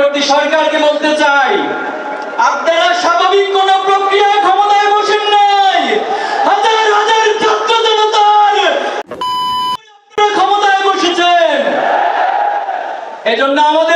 অন্তর্বর্তী সরকারকে বলতে চাই, আপনারা স্বাভাবিক কোন প্রক্রিয়ায় ক্ষমতায় বসেন নাই। হাজার হাজার ছাত্র জনতার ক্ষমতায় বসেছেন। এজন্য আমাদেরকে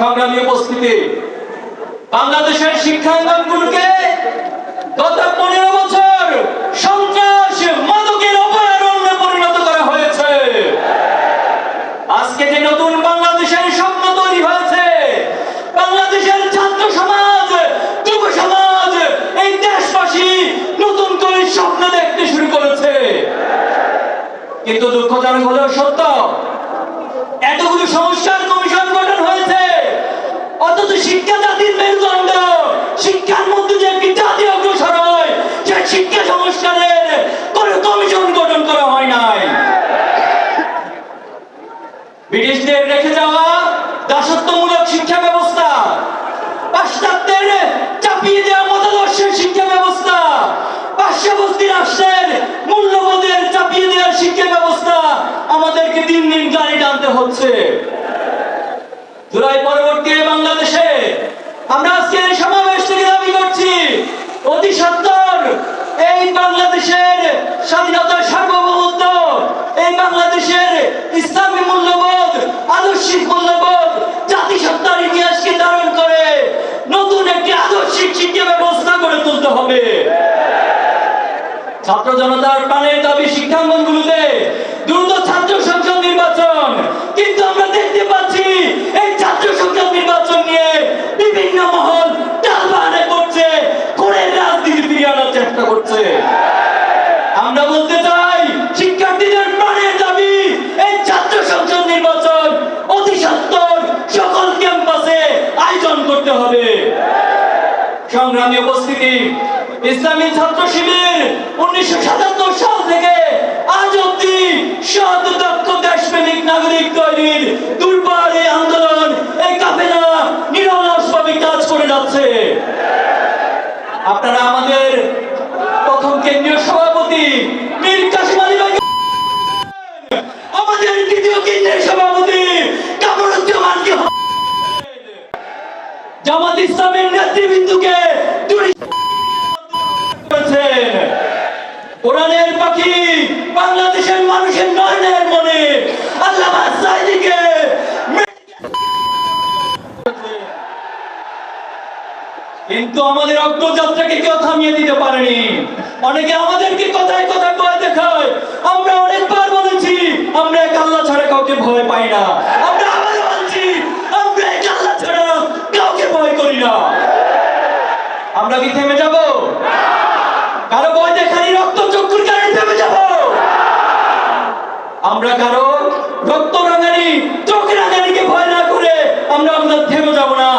সংগ্রামী উপস্থিতি, বাংলাদেশের শিক্ষাঙ্গনগুলোকে গত পনেরো বছর সন্ত্রাস, মাদকের অভয়ারণ্যে পরিণত করা হয়েছে। আজকে যে নতুন বাংলাদেশের স্বপ্ন তৈরি হয়েছে, বাংলাদেশের ছাত্র সমাজ, যুব সমাজ, এই দেশবাসী নতুন করে স্বপ্ন দেখতে শুরু করেছে। কিন্তু দুঃখজনক হলেও সত্য, এতগুলো সংস্কার কমিশন গঠন হয়েছে অথচ শিক্ষা জাতির মেরুদণ্ড শিক্ষার মধ্যে যে একটি জাতি অগ্রসর হয় সে শিক্ষা সংস্কারের কোন কমিশন গঠন করা হয় নাই ব্রিটিশদের রেখে যাওয়া দাসত্বমূলক শিক্ষা ব্যবস্থা। পাশ্চাত্যের চাপিয়ে দেওয়া মতাদর্শের শিক্ষা ব্যবস্থা। পার্শ্ববর্তী রাষ্ট্রের মূল্যবোধের চাপিয়ে দেওয়ার শিক্ষা ব্যবস্থা আমাদেরকে দিন দিন গাড়ি টানতে হচ্ছে। জুলাই পরবর্তী বাংলাদেশে আমরা আজকে এই সমাবেশ থেকে দাবি করছি, অতি সত্তর এই বাংলাদেশের স্বাধীনতার সার্বভৌমত্ব এই বাংলাদেশের ইসলামী মূল্যবোধ আদর্শিক মূল্যবোধ জাতিসত্তার ইতিহাসকে ধারণ করে নতুন একটি আদর্শিক শিক্ষা ব্যবস্থা গড়ে তুলতে হবে। ছাত্র জনতার প্রাণের দাবি শিক্ষাঙ্গনগুলোতে দ্রুত ছাত্র সংসদ নির্বাচন। কিন্তু আমরা দেখতে পাচ্ছি এই ছাত্র সংসদ নির্বাচন নিয়ে বিভিন্ন মহল টালবাহানা করছে খুনের রাজনীতি ফিরিয়ে আনার চেষ্টা করছে আমরা বলতে চাই শিক্ষার্থীদের প্রাণের দাবি এই ছাত্র সংসদ নির্বাচন অতি সত্তর সকল ক্যাম্পাসে আয়োজন করতে হবে সংগ্রামী উপস্থিতি ইসলামী ছাত্র শিবির উনিশশো সাতাত্তর সাল থেকে আজ অব্দি সৎ দেশপ্রেমিক নাগরিক তৈরির দুর্বার এই আন্দোলন এই কাফেলা নিরলসভাবে কাজ করে যাচ্ছে। আপনারা আমাদের প্রথম কেন্দ্রীয় সভাপতি মীর কাসিম আলী আমাদের দ্বিতীয় কেন্দ্রের সভাপতি জামাত ইসলামের নেতৃবৃন্দকে কোরআনের পাখি বাংলাদেশের মানুষের নয়নের মনে। আল্লাহ সাইদিকে কিন্তু আমাদের অগ্রযাত্রাকে কেউ থামিয়ে দিতে পারেনি। অনেকে আমাদেরকে কথায় কথায় ভয় দেখায়, আমরা অনেকবার বলেছি, আমরা এক আল্লাহ ছাড়া কাউকে ভয় পাই না আমরা আবার বলছি আমরা এক আল্লাহ ছাড়া কাউকে ভয় করি না আমরা কি থেমে যাব কারও ভয় দেখানি রক্ত চক্ষুর কারণে থেমে যাব। আমরা কারও রক্ত রাঙানি, চোখ রাঙানিকে ভয় না করে আমরা আমরা থেমে যাব না।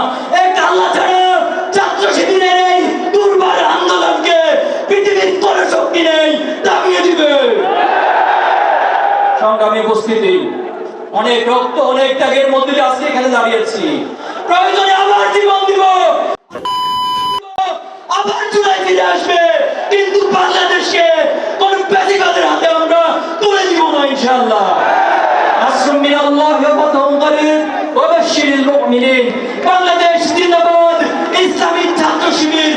এক আল্লাহ ছাড়া ছাত্র শিবিরের এই দুর্বার আন্দোলনকে পৃথিবীর শক্তি নেই দিবে। সংগ্রামী উপস্থিতি, অনেক রক্ত, অনেক ত্যাগের মধ্যে আজকে এখানে দাঁড়িয়েছি। প্রয়োজনে আবার জীবন দিব। ইনশাআল্লাহ। নাসরুম মিনাল্লাহি ওয়া ফাতহুন করিম ওয়া বাশশিরিল মুমিনিন। বাংলাদেশ জিন্দাবাদ ইসলামী ছাত্র শিবির।